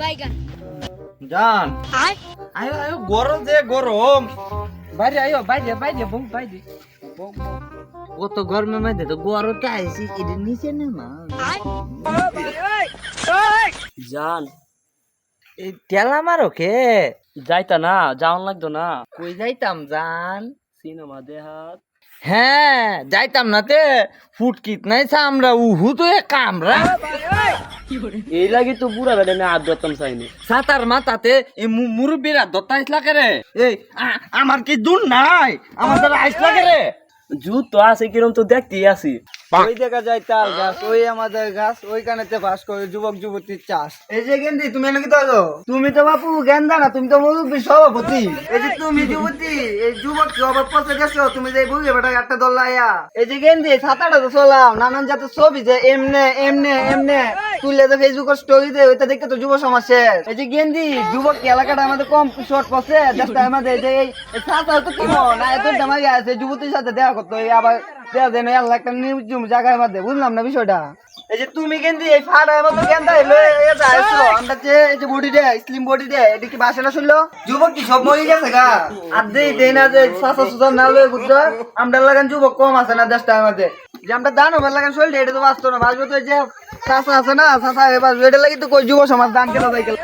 বাইগান জান। আয়। আয়ো আয়ো গরম যে গরম। বাইরে আয়ো বাইরে বাইরে বাইরে। ও তো গরমের মধ্যে তো গরম কে আইসি এর নিচে না মা? জান। এই টেলা মারো কে? যাইতা না যাওয়ান লাগতো না। কই যাইতাম জান? সিনেমা দেহাত হ্যাঁ যাইতাম না তে। ফুটকিত নাই আমরা উহু তো কামরা এই লাগি তো বুড়া বেড়ে না আর ধরতাম চাইনি। সাতার মাথাতে এই মুরব্বীরা দত্তাইস লাগে রে। এই আমার কি দূর নাই? আমার দ্বারা আইস লাগে জুত তো আছে কিরম তো দেখতেই আছি। ওই দেখা যায় তাল গাছ ওই আমাদের গাছ ওইখানেতে বাস করে যুবক যুবতীর চাষ। এই যে গেন্দি তুমি এনে কি তো তুমি তো বাপু গেন্দা না তুমি তো মুরব্বী সভাপতি। এই যে তুমি যুবতী এই যুবক সবার পথে গেছো তুমি যে বুঝে বেটা একটা দল লাইয়া। এই যে গেন্দি সাতাটা তো চলাম নানান জাতের ছবি যে এমনে এমনে এমনে। তুললে তো ফেসবুক স্টোরি দে, ওইটা তো যুব সমাজ শেষ। এই যে গেন্দি, যুবক এলাকাটা আমাদের কম শর্ট পড়ছে দেশটা আমাদের এই যে এই কি না এত দামাই আছে, যুবতীর সাথে দেখা করতো এই আবার দেয়া দেন আল্লাহ একটা বুঝলাম না বিষয়টা? এই যে তুমি এই গেন্দা এলো আমরা যে এই যে বডি দে স্লিম বডি দে এটা কি বাসে না শুনলো? যুবক কি সব গেছে গা? আর দেই দেই না যে সাসা সুসা না লয়ে আমরা লাগান যুবক কম আছে না দেশটার মধ্যে যে আমরা দান লাগান শরীর এটা তো বাঁচতো না বাঁচবো তো এই যে চাষা আছে না চাষা এবার ওইটা লাগি তো কই যুব সমাজ দান কেনা সাইকেল